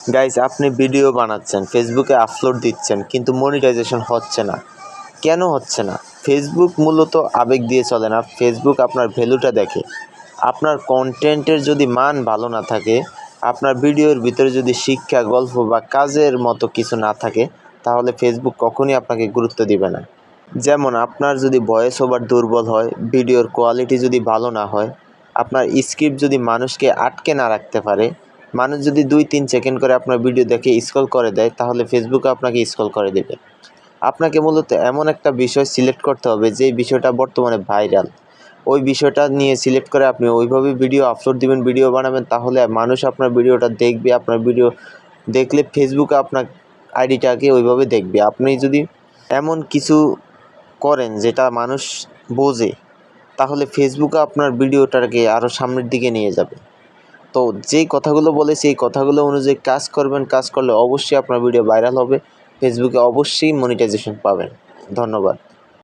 Guys আপনি video বানাচ্ছেন ফেসবুকে আপলোড দিচ্ছেন, কিন্তু মনিটাইজেশন হচ্ছে না। কেন হচ্ছে না? ফেসবুক মূলত আবেগ দিয়ে চলে না ফেসবুক আপনার ভ্যালুটা দেখে। আপনার কন্টেন্টের যদি মান ভালো না থাকে, আপনার ভিডিওর ভিতরে যদি শিক্ষা, গল্প বা কাজের মতো কিছু না থাকে, তাহলে ফেসবুক কখনই আপনাকে গুরুত্ব দিবে না। যেমন আপনার যদি ভয়েস ওভার দুর্বল হয় ভিডিওর কোয়ালিটি যদি ভালো না হয়, আপনার স্ক্রিপ্ট যদি মানুষকে আটকে না রাখতে পারে মানুষ যদি দুই, তিন সেকেন্ড করে আপনার ভিডিও দেখে স্ক্রল করে দেয়, তাহলে ফেসবুকে আপনাকে স্ক্রল করে দেবে। আপনাকে মূলত এমন একটা বিষয় সিলেক্ট করতে হবে, যে বিষয়টা বর্তমানে ভাইরাল ওই বিষয়টা নিয়ে সিলেক্ট করে আপনি ওইভাবে ভিডিও আপলোড দিবেন ভিডিও বানাবেন, তাহলে মানুষ আপনার ভিডিওটা দেখবে, আপনার ভিডিও দেখলে ফেসবুকে আপনার আইডিটাকে ওইভাবে দেখবে। আপনি যদি এমন কিছু করেন যেটা মানুষ বোঝে, তাহলে ফেসবুকে আপনার ভিডিওটাকে আরও সামনের দিকে নিয়ে যাবে। তো যেই কথাগুলো বলে, সেই কথাগুলো অনুযায়ী কাজ করবেন। কাজ করলে অবশ্যই আপনার ভিডিও ভাইরাল হবে। ফেসবুকে অবশ্যই মনিটাইজেশন পাবেন। ধন্যবাদ।